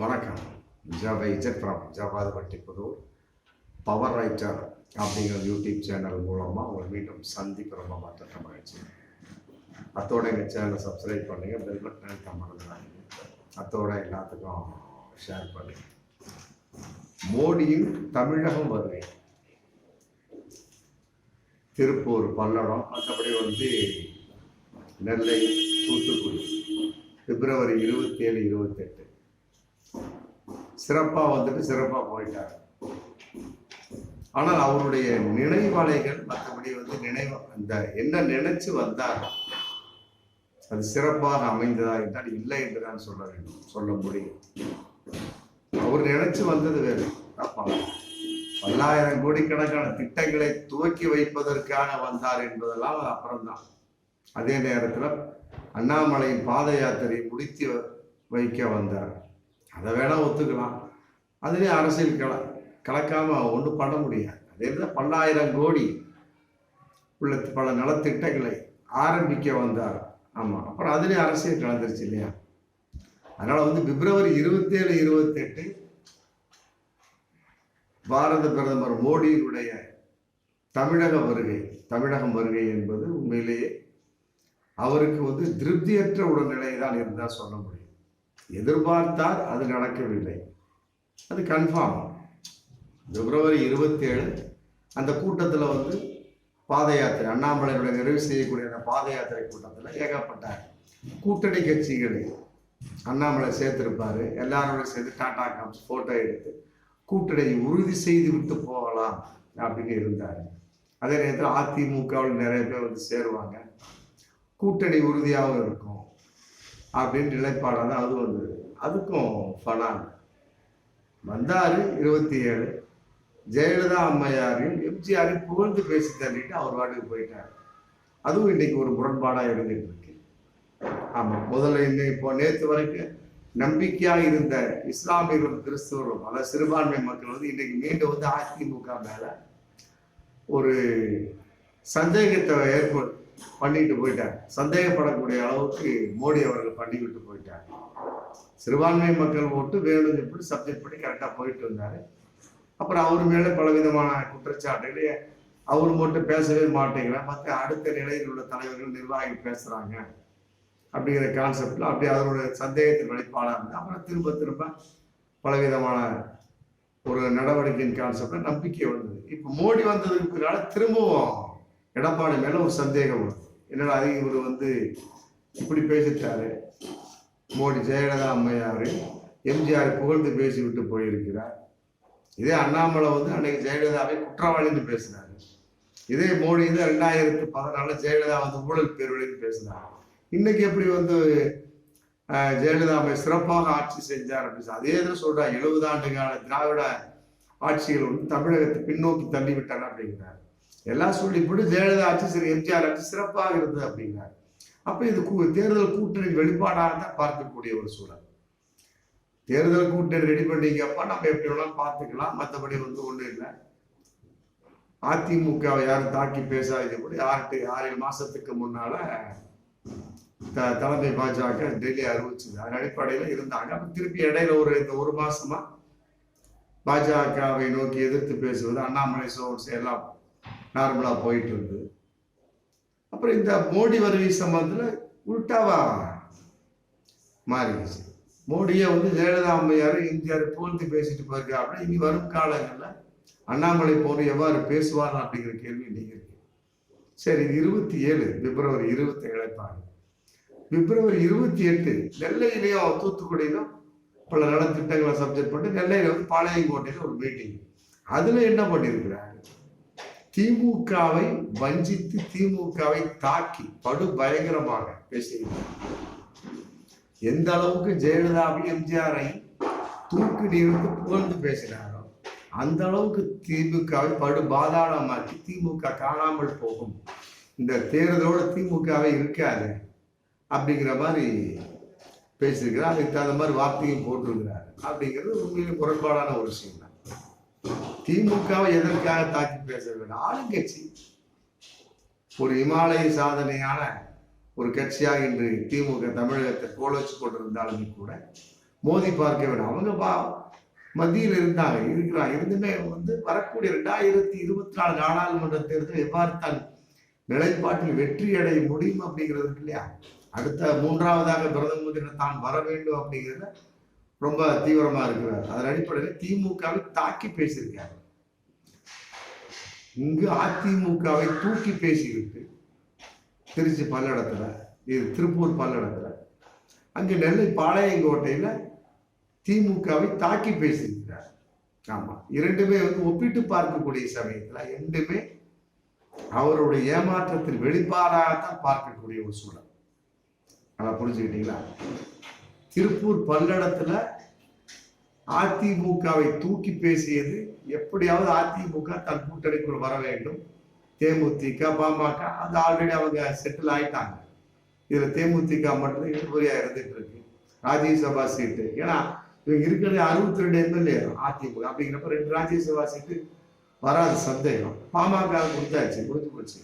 வணக்கம். ஜவை Z from Jawadhapatti Puthur. Power writer அப்படிங்கிற யூடியூப் சேனல் மூலமாக உங்களை மீண்டும் சந்திக்கிறோம் மற்ற மகிழ்ச்சி. அத்தோட எங்கள் சேனலை சப்ஸ்கிரைப் பண்ணுங்கள் பெல் பட்டன் கமெண்ட் அத்தோட எல்லாத்துக்கும் ஷேர் பண்ணுங்க. மோடியும் தமிழகம் வருகை. திருப்பூர் பல்லடம் மற்றபடி வந்து நெல்லை தூத்துக்குடி. பிப்ரவரி இருபத்தேழு இருபத்தெட்டு. சிறப்பாக வந்துட்டு சிறப்பாக போயிட்டார். ஆனால் அவருடைய நினைவலைகள் மற்றபடி வந்து நினைவு அந்த என்ன நினைச்சு வந்தார் அது சிறப்பாக அமைந்ததா என்றால் இல்லை என்று தான் சொல்ல வேண்டும் சொல்ல முடியும். அவர் நினைச்சு வந்தது வேறு பல்லாயிரம் கோடிக்கணக்கான திட்டங்களை துவக்கி வைப்பதற்காக வந்தார் என்பதெல்லாம் அப்புறம்தான். அதே நேரத்தில் அண்ணாமலையின் பாத யாத்திரை முடித்து வைக்க வந்தார். அதை வேணால் ஒத்துக்கலாம். அதுலேயும் அரசியல் கல கலக்காமல் ஒன்றும் பண்ண முடியாது. அதே தான் பல்லாயிரம் கோடி உள்ள பல நலத்திட்டங்களை ஆரம்பிக்க வந்தார். ஆமாம் அப்புறம் அதுலேயும் அரசியல் கலந்துருச்சு இல்லையா? அதனால் வந்து பிப்ரவரி இருபத்தேழு இருபத்தெட்டு பாரத பிரதமர் மோடியினுடைய தமிழக வருகை தமிழகம் வருகை என்பது உண்மையிலேயே அவருக்கு வந்து திருப்தியற்ற உடல்நிலை தான் இருந்தால் சொல்ல முடியும். எதிர்பார்த்தார் அது நடக்கவில்லை. அது கன்ஃபார்ம் பிப்ரவரி இருபத்தேழு அந்த கூட்டத்தில் வந்து பாத யாத்திரை அண்ணாமலையுடைய நிறைவு செய்யக்கூடிய அந்த பாத யாத்திரை கூட்டத்தில் ஏகப்பட்ட கூட்டணி கட்சிகளை அண்ணாமலை சேர்த்திருப்பாரு எல்லாரோட சேர்ந்து டாடா காம்ஸ் ஃபோட்டோ எடுத்து கூட்டணியை உறுதி செய்து விட்டு போகலாம் அப்படின்னு இருந்தார். அதே நேரத்தில் அதிமுகவில் நிறைய பேர் வந்து சேருவாங்க. கூட்டணி உறுதியாகவும் இருக்கும். அப்படின்னு நிலைப்பாடாக தான் அது வந்தது. அதுக்கும் ஃபனான் வந்தார் இருபத்தி ஏழு ஜெயலலிதா அம்மையாரையும் எம்ஜிஆரையும் புகழ்ந்து பேசி தள்ளிட்டு அவர் வாட்டுக்கு போயிட்டார். அதுவும் இன்னைக்கு ஒரு முரண்பாடாக இருந்துட்டு இருக்கு. ஆமாம் முதல்ல இன்னும் இப்போ நேற்று வரைக்கும் நம்பிக்கையாக இருந்த இஸ்லாமியர்களும் கிறிஸ்தவர்களும் பல சிறுபான்மை மக்கள் வந்து இன்னைக்கு மீண்டும் வந்து அதிமுக மேலே ஒரு சந்தேகத்தை ஏற்படு பண்ணிட்டு போயிட்டார். சந்தேகப்படக்கூடிய அளவுக்கு மோடி அவர்கள் பண்ணிக்கிட்டு போயிட்டார். சிறுபான்மை மக்கள் ஓட்டு வேணும் எப்படி சப்ஜெக்ட் பண்ணி கரெக்டாக போயிட்டு இருந்தாரு அப்புறம் அவர் மேலே பலவிதமான குற்றச்சாட்டுகளை அவர் மட்டும் பேசவே மாட்டேங்கிறார். மற்ற அடுத்த நிலையில் உள்ள தலைவர்கள் நிர்வாகிகள் பேசுறாங்க அப்படிங்கிற கான்செப்ட்ல அப்படி அதனுடைய சந்தேகத்தின் வெளிப்பாடாக இருந்தது. அப்புறம் திரும்ப திரும்ப பலவிதமான ஒரு நடவடிக்கையின் கான்செப்டில் நம்பிக்கை வந்தது. இப்போ மோடி வந்ததுக்கு பின்னால திரும்பவும் எடப்பாடி மேலே ஒரு சந்தேகம் என்னடா இவர் வந்து இப்படி பேசிட்டாரு. மோடி ஜெயலலிதா அம்மையார் எம்ஜிஆர் புகழ்ந்து பேசி விட்டு போயிருக்கிறார். இதே அண்ணாமலை வந்து அன்னைக்கு ஜெயலலிதாவை குற்றவாளின்னு பேசினார். இதே மோடி வந்து ரெண்டாயிரத்து பதினாலு ஜெயலலிதா வந்து ஊழல் பேர்வழின்னு பேசினார். இன்னைக்கு எப்படி வந்து ஜெயலலிதா அம்மை சிறப்பாக ஆட்சி செஞ்சார் அப்படின்னு அதே தான் சொல்றார் எழுபது ஆண்டு கால திராவிட ஆட்சிகள் வந்து தமிழகத்தை பின்னோக்கி தள்ளிவிட்டாங்க அப்படிங்கிறார். எல்லாம் சொல்லி போட்டு ஜெயலலிதா ஆட்சி சரி எம்ஜிஆர் ஆட்சி சிறப்பாக இருந்தது அப்படிங்கிறார் அப்போ இது கூ- தேர்தல் கூட்டணி வெளிப்பாடாக தான் பார்க்கக்கூடிய ஒரு சூழல். தேர்தல் கூட்டணி ரெடி பண்ணிக்கப்ப நம்ம எப்படி வேணாலும் பார்த்துக்கலாம். மற்றபடி வந்து ஒன்றும் இல்லை. அதிமுகவை யாரும் தாக்கி பேசாதீங்க கூட ஆறு ஆறு மாசத்துக்கு முன்னால த தலைமை பாஜக டெல்லி அறிவிச்சது. அதன் அடிப்படையில் இருந்தாங்க. அப்போ திருப்பி இடையில ஒரு இந்த ஒரு மாசமா பாஜகவை நோக்கி எதிர்த்து பேசுவது அண்ணாமலை சோர்ஸ் எல்லாம் நார்மலாக போயிட்டு இருந்தது அப்புறம் இந்த மோடி வருகை சம்பந்தத்தில் உல்டாவா மாறிடுச்சு. மோடியை வந்து ஜெயலலிதா அம்மையார் எம்ஜிஆர் புகழ்ந்து பேசிட்டு போயிருக்காங்க இனி வரும் காலங்களில் அண்ணாமலை போன்று எவ்வாறு பேசுவார் அப்படிங்கிற கேள்வி நீங்கள் இருக்கு. சரி இருபத்தி ஏழு பிப்ரவரி இருபத்தி ஏழைப்பாங்க பிப்ரவரி இருபத்தி எட்டு நெல்லையிலையும் தூத்துக்குடியிலும் பல நலத்திட்டங்களை சப்ஜெக்ட் பண்ணி நெல்லையில வந்து பாளையங்கோட்டையில் ஒரு மீட்டிங். அதில் என்ன பண்ணியிருக்கிறாங்க திமுகவை வஞ்சித்து திமுகவை தாக்கி படு பயங்கரமாக பேசுகிறார் எந்த அளவுக்கு ஜெயலலிதாவை எம்ஜிஆரை தூக்கி நிறுத்து புகழ்ந்து பேசினாரோ அந்த அளவுக்கு திமுகவை படு பாதாளமாக்கி திமுக காணாமல் போகும். இந்த தேர்தலோட திமுகவை இருக்காது அப்படிங்கிற மாதிரி பேசியிருக்கிறார். அதுக்கு தகுந்த மாதிரி வார்த்தையும் போட்டிருக்கிறார். அப்படிங்கிறது உண்மையிலே முரண்பாடான ஒரு விஷயம் தான் திமுகவை எதற்காக தாக்கி பேச வேண்டும்? ஆளுங்கட்சி. ஒரு இமாலய சாதனையான ஒரு கட்சியாக இன்று திமுக தமிழகத்தை கோல வச்சு கொண்டிருந்தாலுமே கூட மோதி பார்க்க வேண்டும். அவங்க பா மத்தியில் இருந்தாங்க இருக்கிறாங்க. இருந்துமே வந்து வரக்கூடிய ரெண்டாயிரத்தி இருபத்தி நாலு நாடாளுமன்ற தேர்தல் எவ்வாறு தான் நிலைப்பாட்டில் வெற்றி அடைய முடியும் அப்படிங்கிறது இல்லையா? அடுத்த மூன்றாவதாக பிரதம மந்திரி தான் வர வேண்டும் அப்படிங்கிறத ரொம்ப தீவிரமா இருக்கிறார். அதன் அடிப்படையில் திமுகவை தாக்கி பேசியிருக்காரு. இங்கு அதிமுகவை தூக்கி பேசிவிட்டு திருச்சி பல்லடத்துல இது திருப்பூர் பல்லடத்துல அங்கு நெல்லை பாளையங்கோட்டையில திமுகவை தாக்கி பேசியிருக்கிறார். ஆமா இரண்டுமே வந்து ஒப்பிட்டு பார்க்கக்கூடிய சமயத்துல ரெண்டுமே அவருடைய ஏமாற்றத்தின் வெளிப்பாடாகத்தான் பார்க்கக்கூடிய ஒரு சூழல். நல்லா புரிஞ்சுக்கிட்டீங்களா? திருப்பூர் பல்லடத்துல அதிமுகவை தூக்கி பேசியது எப்படியாவது அதிமுக தன் கூட்டணிக்குள் வர வேண்டும். தேமுதிக பாமக அது ஆல்ரெடி அவங்க செட்டில் ஆயிட்டாங்க. இதுல தேமுதிக மட்டும் இழுபறியா இருந்துட்டு இருக்கு. ராஜ்யசபா சீட்டு. ஏன்னா இவங்க இருக்கிறது அறுபத்தி ரெண்டு எம்எல்ஏ அதிமுக. அப்படிங்கிறப்ப ரெண்டு ராஜ்யசபா சீட்டு வராது சந்தேகம். பாமக கொடுத்தாச்சு முடிஞ்சு போச்சு.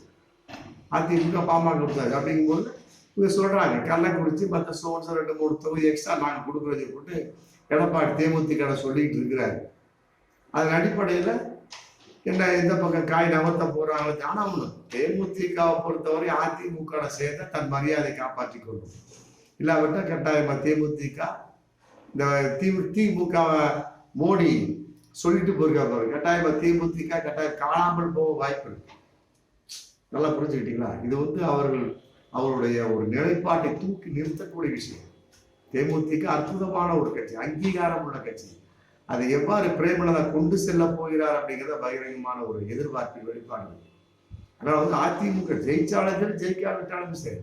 அதிமுக பாமக கொடுத்தாச்சு. அப்படிங்கும்போது இவங்க சொல்றாங்க கள்ளக்குறிச்சி மற்ற சோன்ஸ் ரெண்டு மூணு தொகுதி எக்ஸ்ட்ரா நாங்கள் கொடுக்குறது போட்டு எடப்பாடி தேமுதிக சொல்லிட்டு இருக்கிறாரு. அதன் அடிப்படையில் என்ன இந்த பக்கம் காய் நகர்த்த போறாங்க. ஆனா தேமுதிகவை பொறுத்தவரை அதிமுக சேர்ந்த தன் மரியாதை காப்பாற்றி கொள்ளும். இல்லாவிட்டா கட்டாயமா தேமுதிக இந்த திமு திமுக மோடி சொல்லிட்டு போயிருக்கா பாருங்க. கட்டாயமா தேமுதிக கட்டாயம் காணாமல் போக வாய்ப்பு இருக்கு. நல்லா புரிஞ்சுக்கிட்டீங்களா? இது வந்து அவர்கள் அவருடைய ஒரு நிலைப்பாட்டை தூக்கி நிறுத்தக்கூடிய விஷயம். தேமுதிக அற்புதமான ஒரு கட்சி அங்கீகாரம் உள்ள கட்சி. அதை எவ்வாறு பிரேமலதா கொண்டு செல்ல போகிறார் அப்படிங்கிறத பகிரங்கமான ஒரு எதிர்பார்ப்பு வெளிப்பாடு ஆனால் வந்து அதிமுக ஜெயிச்சாலும் ஜெயிக்காவிட்டாலும் சரி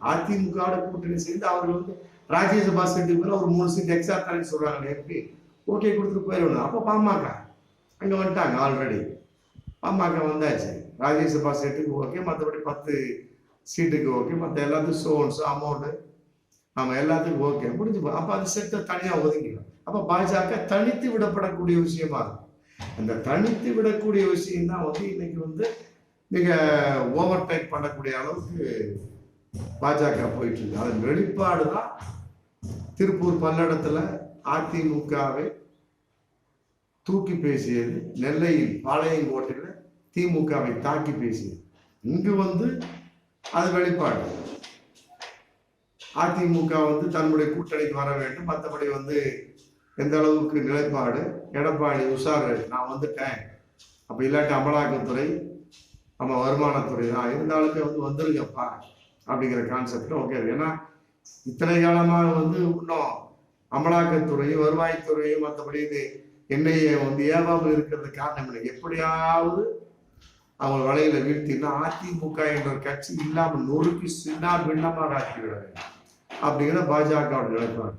அதிமுக கூட்டணி சேர்ந்து அவர்கள் வந்து ராஜ்யசபா சீட்டுக்கு மேல ஒரு மூணு சீட் எக்ஸ்ட்ரா தரேன்னு சொல்றாங்க எப்படி ஓகே கொடுத்துட்டு போயிடணும். அப்போ பாமக அங்கே வந்துட்டாங்க ஆல்ரெடி பாமக வந்தாச்சு. ராஜ்யசபா சீட்டுக்கு ஓகே மற்றபடி பத்து சீட்டுக்கு ஓகே மற்ற எல்லாத்துக்கும் சோன்ஸ் அமௌண்ட்டு ஆமாம் எல்லாத்துக்கும் ஓகே முடிஞ்சு அப்போ அந்த செட்டை தனியாக ஒதுங்கிடும் அப்போ பாஜக தனித்து விடப்படக்கூடிய விஷயமா இருக்கும். அந்த தனித்து விடக்கூடிய விஷயம் தான் வந்து இன்னைக்கு வந்து மிக ஓவர் டேக் பண்ணக்கூடிய அளவுக்கு பாஜக போயிட்டு இருக்கு அதன் வெளிப்பாடு தான் திருப்பூர் பல்லடத்தில் அதிமுகவை தூக்கி பேசியது நெல்லையில் பாளையங்கோட்டையில் திமுகவை தாக்கி பேசியது. இங்கு வந்து அது வெளிப்பாடு. அதிமுக வந்து தன்னுடைய கூட்டணிக்கு வர வேண்டும். மற்றபடி வந்து எந்த அளவுக்கு நிலைப்பாடு? எடப்பாடி உஷாரு நான் வந்துட்டேன். அப்போ இல்லாட்டி அமலாக்கத்துறை நம்ம வருமானத்துறை தான். இருந்தாலுமே வந்து வந்துருங்கப்பா அப்படிங்கிற கான்செப்ட் ஓகே. ஏன்னா இத்தனை காலமாக வந்து இன்னும் அமலாக்கத்துறையும் வருவாய்த்துறையும் மற்றபடி இது என்னையை வந்து ஏவாமல் இருக்கிறது காரணம் இல்லை எப்படியாவது அவங்க வலையில வீழ்த்தினா அதிமுக என்ற கட்சி இல்லாமல் நொறுக்கி சின்ன பின்னமாக ஆக்கிவிட வேண்டும். அப்படிங்கிற பாஜகவோட நிலைப்பாடு.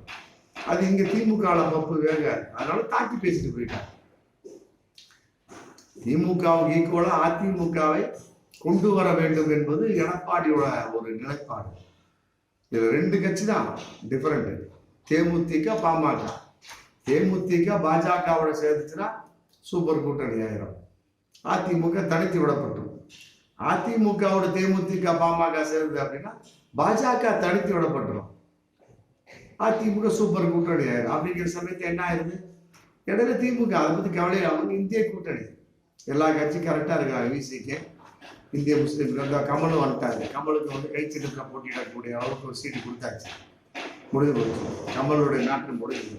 அது இங்க திமுக பப்பு வேக அதனால தாக்கி பேசிட்டு போயிட்டாங்க. திமுகவுக்கு ஈக்குவலா அதிமுகவை கொண்டு வர வேண்டும் என்பது எடப்பாடியோட ஒரு நிலைப்பாடு. இதுல ரெண்டு கட்சி தான் டிஃபரெண்ட் தேமுதிக பாமக. தேமுதிக பாஜகவோட சேர்ந்துச்சுன்னா சூப்பர் கூட்டணி ஆயிரும். அதிமுக தனித்து விடப்பட்டுரும் அதிமுகவோட தேமுதிக பாமக சேர்ந்தது அப்படின்னா பாஜக தனித்து விடப்பட்டுரும் அதிமுக சூப்பர் கூட்டணி ஆயிரும். அப்படிங்கிற சமயத்தை என்ன ஆயிருது இடையில திமுக அதை பத்தி கவலை இல்லாமல் இந்திய கூட்டணி. எல்லா கட்சியும் கரெக்டா இருக்காங்க விசிக்கு இந்திய முஸ்லீம் இந்த கமலும் வந்துட்டாங்க கமலுக்கு வந்து கை போட்டியிடக்கூடிய அளவுக்கு ஒரு சீட்டு கொடுத்தாச்சு. முடிஞ்சு போச்சு. கமலுடைய நாட்டு முடிஞ்சது.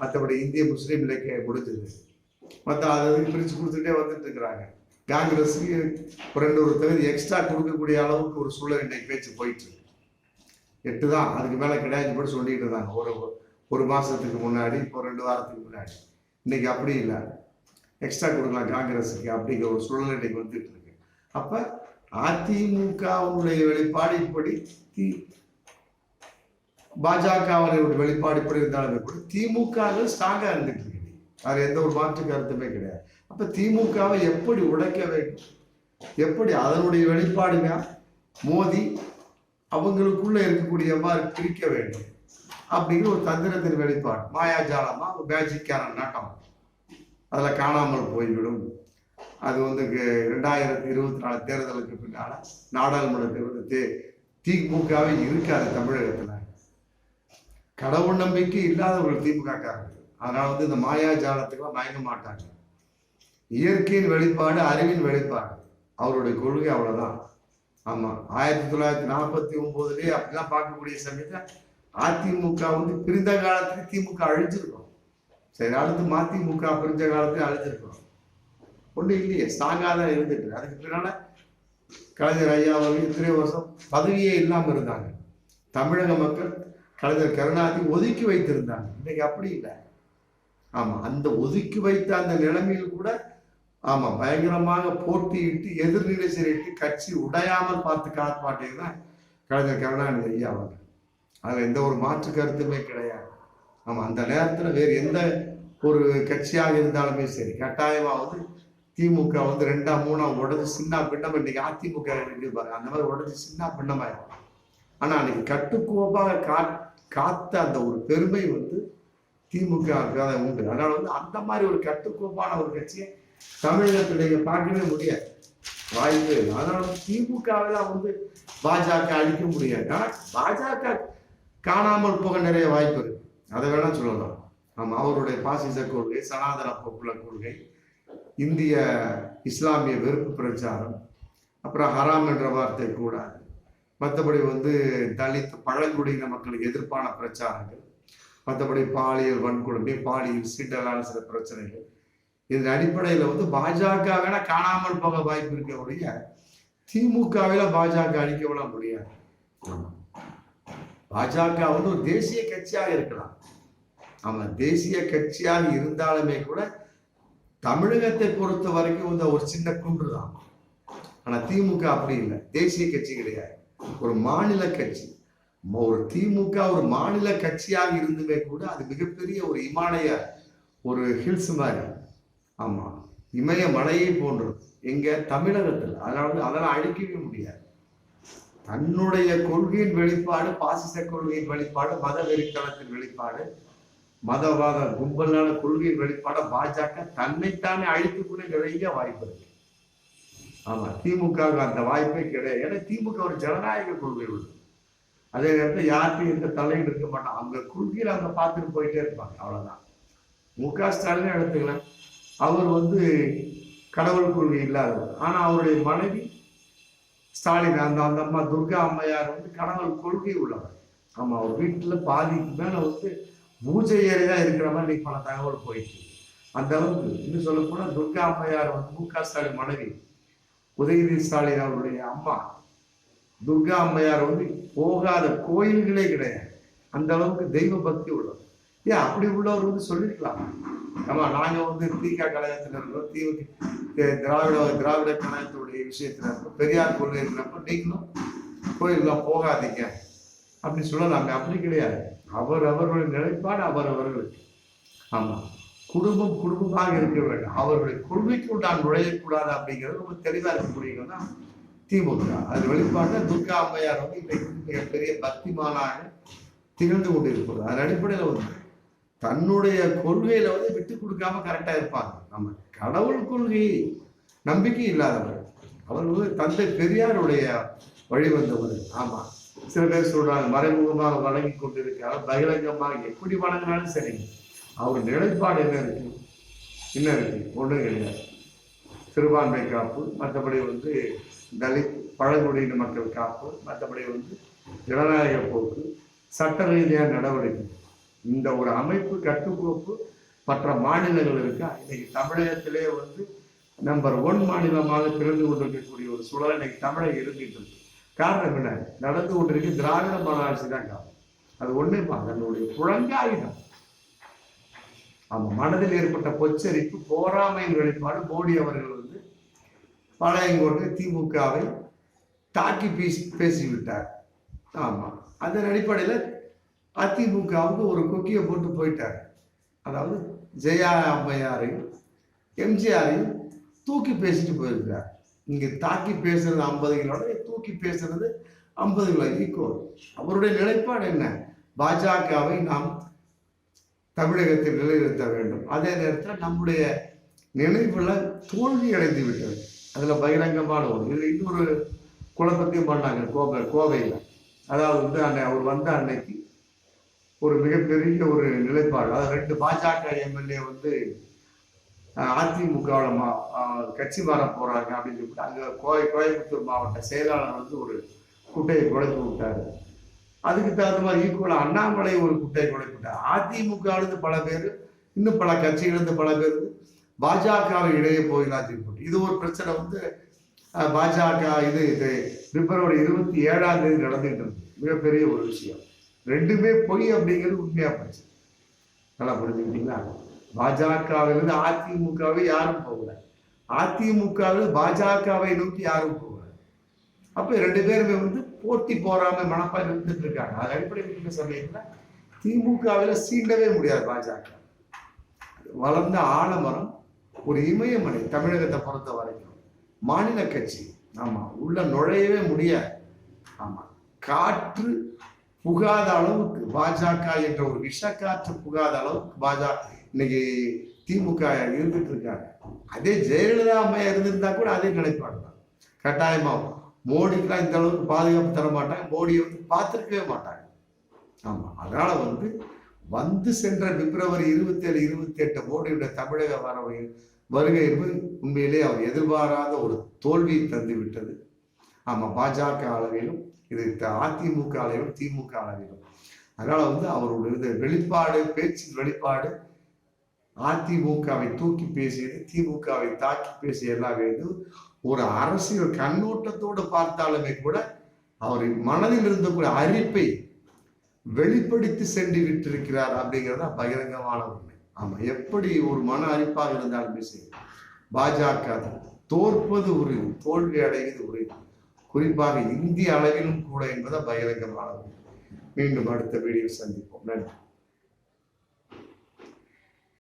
மற்றபடி இந்திய முஸ்லீம் இலக்கிய முடிஞ்சது. மற்ற அதை பிரித்து கொடுத்துட்டே வந்துட்டு இருக்கிறாங்க. காங்கிரஸுக்கு ஒரு ரெண்டு ஒரு தொகுதி எக்ஸ்ட்ரா கொடுக்கக்கூடிய அளவுக்கு ஒரு சூழல் இன்றைக்கு பேச்சு போயிட்டு இருக்கு. எட்டு தான். அதுக்கு மேலே கிடையாது கூட சொல்லிட்டு இருந்தாங்க. ஒரு ஒரு மாசத்துக்கு முன்னாடி இப்போ ரெண்டு வாரத்துக்கு முன்னாடி. இன்னைக்கு அப்படி இல்லை. எக்ஸ்ட்ரா கொடுக்கலாம் காங்கிரஸுக்கு அப்படிங்கிற ஒரு சூழ்நிலை இன்னைக்கு வந்துட்டு இருக்கு. அப்ப அதிமுகவுடைய வெளிப்பாடு இப்படி தி பாஜகவினுடைய வெளிப்பாடு இப்படி இருந்தாலுமே கூட திமுக ஸ்ட்ராங்காக இருந்துட்டு இருக்கு. அதில் எந்த ஒரு மாற்று கருத்துமே கிடையாது. அப்ப திமுகவை எப்படி உடைக்க வேண்டும்? எப்படி அதனுடைய வெளிப்பாடுங்க மோதி அவங்களுக்குள்ள இருக்கக்கூடிய மாதிரி பிரிக்க வேண்டும் அப்படிங்கிற ஒரு தந்திரத்தின் வெளிப்பாடு. மாயாஜாலமா ஒரு மேஜிக்கான நாட்டம். அதில் காணாமல் போய்விடும். அது வந்து ரெண்டாயிரத்தி இருபத்தி நாலு தேர்தலுக்கு பின்னால நாடாளுமன்ற தேர்தல் திமுகவே இருக்காது தமிழகத்தில். கடவுள் நம்பிக்கை இல்லாதவர்கள் திமுக காரர்கள் அதனால வந்து இந்த மாயாஜாலத்துக்குலாம் மயங்க மாட்டாங்க. இயற்கையின் வெளிப்பாடு அறிவின் வெளிப்பாடு. அவருடைய கொள்கை அவ்வளோதான் ஆமா ஆயிரத்தி தொள்ளாயிரத்தி நாற்பத்தி ஒன்பதுலயே அப்படிலாம் பார்க்கக்கூடிய சமயத்துல அதிமுக வந்து பிரிந்த காலத்துக்கு திமுக அழிஞ்சிருக்கும். சரி அடுத்து மதிமுக பிரிஞ்ச காலத்துல அழிஞ்சிருக்கும். ஒன்றும் இல்லையே ஸ்ட்ராங்கா தான் இருந்துட்டு. அதுக்கு பின்னால கலைஞர் ஐயா அவர்கள் இத்தனை வருஷம் பதவியே இல்லாமல் இருந்தாங்க. தமிழக மக்கள் கலைஞர் கருணாநிதி ஒதுக்கி வைத்திருந்தாங்க. இன்னைக்கு அப்படி இல்லை. ஆமா அந்த ஒதுக்கி வைத்த அந்த நிலைமையில் கூட ஆமா பயங்கரமாக போட்டியிட்டு எதிர்நிலை சரிட்டு கட்சி உடையாமல் பார்த்து காப்பாட்டியது தான் கலைஞர் கருணாநிதி ஐயா அவர்கள். அதுல எந்த ஒரு மாற்று கருத்துமே கிடையாது. ஆமா அந்த நேரத்துல வேறு எந்த ஒரு கட்சியாக இருந்தாலுமே சரி கட்டாயமாவது திமுக வந்து ரெண்டா மூணா உடஞ்சு சின்ன பின்னம் இன்னைக்கு அதிமுக இருக்குது பாருங்க அந்த மாதிரி உடஞ்சு சின்ன பின்னமாயிரும். ஆனா அன்னைக்கு கட்டுக்கோப்பாக கா காத்த அந்த ஒரு பெருமை வந்து திமுக உண்டு. அதனால வந்து அந்த மாதிரி ஒரு கட்டுக்கோப்பான ஒரு கட்சியை தமிழகத்துடைய பார்க்கவே முடியாது. வாய்ப்பே இல்லை. அதனால வந்து வந்து பாஜக அழிக்க முடியாது. ஆனால் பாஜக காணாமல் போக நிறைய வாய்ப்பு இருக்கு. அதை வேணா சொல்லலாம். ஆமாம் அவருடைய பாசிச கொள்கை சனாதன போக்குல கொள்கை இந்திய இஸ்லாமிய வெறுப்பு பிரச்சாரம் அப்புறம் ஹராம் என்ற வார்த்தை கூடாது மற்றபடி வந்து தலித் பழங்குடியின மக்களுக்கு எதிர்ப்பான பிரச்சாரங்கள். மற்றபடி பாலியல் வன்கொடுமை பாலியல் சீண்டலான சில பிரச்சனைகள். இதன் அடிப்படையில் வந்து பாஜக வேணா காணாமல் போக வாய்ப்பு இருக்க ஒழிய திமுகவில் பாஜக அழிக்கலாம் முடியாது. பாஜக வந்து ஒரு தேசிய கட்சியாக இருக்கலாம். ஆமா தேசிய கட்சியாக இருந்தாலுமே கூட தமிழகத்தை பொறுத்த வரைக்கும் வந்து ஒரு சின்ன குன்று தான். ஆனா திமுக அப்படி இல்லை. தேசிய கட்சி கிடையாது. ஒரு மாநில கட்சி. ஒரு திமுக ஒரு மாநில கட்சியாக இருந்துமே கூட அது மிகப்பெரிய ஒரு இமாலய ஒரு ஹில்ஸ் மாதிரி. ஆமா. இமயமலையை போன்றது. எங்க தமிழகத்தில் அதனால வந்து அதெல்லாம் அழிக்கவே முடியாது. தன்னுடைய கொள்கையின் வெளிப்பாடு பாசிச கொள்கையின் வெளிப்பாடு மத வெறித்தளத்தின் வெளிப்பாடு மதவாத கும்பலான கொள்கையின் வெளிப்பாட பாஜக தன்னைத்தானே அழித்துக்கூடிய நிறைய வாய்ப்பு இருக்கு. ஆமா திமுக அந்த வாய்ப்பே கிடையாது. ஏன்னா திமுக ஒரு ஜனநாயக கொள்கை உள்ளது. அதே நேரத்தில் யார்கிட்டையும் எந்த தலையும் இருக்க மாட்டான். அவங்க கொள்கையில் அவங்க பார்த்துட்டு போயிட்டே இருப்பாங்க. அவ்வளவுதான். மு க ஸ்டாலினே எடுத்துக்கலாம் அவர் வந்து கடவுள் கொள்கை இல்லாதவர். ஆனால் அவருடைய மனைவி ஸ்டாலின் அந்த அந்த அம்மா துர்கா அம்மையார் வந்து கடவுள் கொள்கை உள்ளவர். ஆமாம் அவர் வீட்டில் பாதிக்கு மேலே வந்து பூஜை ஏறி தான் இருக்கிற மாதிரி இன்னைக்கு பல தகவல் போயிடுச்சு அந்த அளவுக்கு இன்னும் சொல்லப்போனால் துர்கா அம்மையார் வந்து மு க ஸ்டாலின் மனைவி உதயநிதி ஸ்டாலின் அவருடைய அம்மா. துர்கா அம்மையார் வந்து போகாத கோயில்களே கிடையாது. அந்த அளவுக்கு தெய்வ பக்தி உள்ளது ஏன் அப்படி உள்ளவர் வந்து சொல்லிருக்கலாம். ஆமா நாங்க வந்து தீகா கழகத்துல இருக்கிறோம் தீ திராவிட திராவிட கழகத்துடைய விஷயத்துல இருக்கோம் பெரியார் கொள்கை இருக்கிறப்ப நீங்களும் கோயிலுக்குலாம் போகாதீங்க. அப்படி சொல்லலாமே அப்படி கிடையாது. அவர் அவர்களுடைய நிலைப்பாடு அவர் அவர்களுக்கு ஆமா. குடும்பம் குடும்பமாக இருக்க வேண்டும். அவர்களை கொள்கைக்கு உண்டான் நுழையக்கூடாது அப்படிங்கிறது ரொம்ப தெளிவா இருக்கக்கூடியவங்க தான் திமுக. அது வெளிப்பாட்டுல துர்கா அம்மையார் வந்து இன்றைக்கு மிகப்பெரிய பக்திமானாக திகழ்ந்து கொண்டு இருப்பது அதன் அடிப்படையில் ஒரு தன்னுடைய கொள்கையில வந்து விட்டு கொடுக்காம கரெக்டா இருப்பாங்க. நம்ம கடவுள் கொள்கை நம்பிக்கை இல்லாதவர். அவர்கள் தந்தை பெரியாருடைய வழி வந்தவர். ஆமா. சில பேர் சொல்றாங்க மறைமுகமாக வணங்கி கொண்டிருக்கிறார் பகிரங்கமாக எப்படி வணங்கினாலும் சரி. அவர் நிலைப்பாடு என்ன இருக்கு? என்ன இருக்கு? ஒன்றும் இல்லை சிறுபான்மை காப்பு மற்றபடி வந்து தலித் பழங்குடியின மக்கள் காப்பு மற்றபடி வந்து ஜனநாயக போக்கு சட்ட ரீதியான நடவடிக்கை. இந்த ஒரு அமைப்பு கட்டுக்கோப்பு மற்ற மாநிலங்கள் இருக்கா? இன்னைக்கு தமிழகத்திலே வந்து நம்பர் ஒன் மாநிலமாக திறந்து கொண்டிருக்கக்கூடிய ஒரு சூழல் இன்னைக்கு தமிழகம் இருந்துட்டு இருக்கு. காரணம் என்ன? நடந்து கொண்டிருக்க திராவிட மாநாட்சி தான் காரணம். அது ஒண்ணே அதனுடைய புழங்காயுதம் ஆமா மனதில் ஏற்பட்ட பொச்சரிப்பு போராமையின் வெளிப்பாடு மோடி அவர்கள் வந்து பாளையங்கோட்டை திமுகவை தாக்கி பேசி பேசிவிட்டார். ஆமா அதன் அடிப்படையில் அதிமுகவுக்கு ஒரு கொக்கியை போட்டு போயிட்டார். அதாவது ஜெயா அம்மையாரையும் எம்ஜிஆரையும் தூக்கி பேசிட்டு போயிருக்கிறார். இங்கே தாக்கி பேசுறது ஐம்பது கிலோட தூக்கி பேசுறது ஐம்பது கிலோ ஈக்குவல் அவருடைய நிலைப்பாடு என்ன? பாஜகவை நாம் தமிழகத்தில் நிலைநிறுத்த வேண்டும். அதே நேரத்தில் நம்முடைய நினைவில் தோல்வி அடைந்து விட்டது. அதில் பகிரங்கமான ஒரு இது இன்னொரு குழப்பத்தையும் பண்ணாங்க கோவை கோவையில். அதாவது வந்து அன்னை அவர் வந்த அன்னைக்கு ஒரு மிகப்பெரிய ஒரு நிலைப்பாடு. அதாவது ரெண்டு பாஜக எம்எல்ஏ வந்து அதிமுகவில் மா கட்சி மாற போகிறாங்க அப்படின்னு சொல்லிட்டு அங்கே கோய கோயம்புத்தூர் மாவட்ட செயலாளர் வந்து ஒரு குட்டையை குழைத்து விட்டார். அதுக்கு தகுந்த மாதிரி ஈக்குவலாக அண்ணாமலை ஒரு குட்டையை குழைத்து விட்டார். அதிமுகவிலிருந்து பல பேர் இன்னும் பல கட்சிகளிலிருந்து பல பேர் பாஜகவை இடையே போயிடலாம் போட்டு. இது ஒரு பிரச்சனை வந்து பாஜக இது இது பிப்ரவரி இருபத்தி ஏழாம் தேதி நடந்துகிட்டு இருக்கு. மிகப்பெரிய ஒரு விஷயம். ரெண்டுமே பொய் அப்படிங்கிறது உண்மையா போச்சு. நல்லா புரிஞ்சுக்கிட்டீங்களா? பாஜகவிலிருந்து அதிமுகவை யாரும் போகல. அதிமுகவில் பாஜகவை நோக்கி யாரும் போகல. அப்போ ரெண்டு பேருமே வந்து போட்டி போறாம மனப்பால் இருந்துட்டு இருக்காங்க. அது அடிப்படையில் நீங்க சமயத்துல திமுகவில் சீண்டவே முடியாது பாஜக. வளர்ந்த ஆலமரம் ஒரு இமயமலை தமிழகத்தை பொறுத்த வரைக்கும். மாநில கட்சி. ஆமாம் உள்ள நுழையவே முடியாது. ஆமாம் காற்று புகாத அளவுக்கு பாஜக என்ற ஒரு விஷக்காற்று புகாத அளவுக்கு பாஜக இன்னைக்கு திமுக இருந்துட்டு இருக்காங்க. அதே ஜெயலலிதா அம்மையா இருந்திருந்தா கூட அதே நிலைப்பாடு தான். கட்டாயமா மோடிக்கெல்லாம் இந்த அளவுக்கு பாதுகாப்பு தர மாட்டாங்க. மோடியை வந்து பார்த்துருக்கவே மாட்டாங்க. ஆமாம் அதனால வந்து வந்து சென்ற பிப்ரவரி இருபத்தி ஏழு இருபத்தி எட்டு மோடியுடைய தமிழக வரவை வருகை என்பது உண்மையிலே அவர் எதிர்பாராத ஒரு தோல்வியை தந்து விட்டது ஆமாம் பாஜக அளவிலும் இது அதிமுக அளவிலும் திமுக அளவிலும். அதனால வந்து அவருடைய இந்த வெளிப்பாடு பேச்சின் வெளிப்பாடு அதிமுகவை தூக்கி பேசியது திமுகவை தாக்கி பேசிய எல்லாமே ஒரு அரசியல் கண்ணோட்டத்தோடு பார்த்தாலுமே கூட அவரின் மனதில் இருந்தக்கூடிய அறிப்பை வெளிப்படுத்தி சென்று விட்டிருக்கிறார் அப்படிங்கிறது பகிரங்கமான உண்மை. ஆமா எப்படி ஒரு மன அரிப்பாக இருந்தாலுமே சரி பாஜக தோற்பது ஒரு தோல்வி அடைவது ஒரு குறிப்பாக இந்திய அளவிலும் கூட என்பதை பகிரங்கமானது மீண்டும் அடுத்த வீடியோ சந்திப்போம். நன்றி.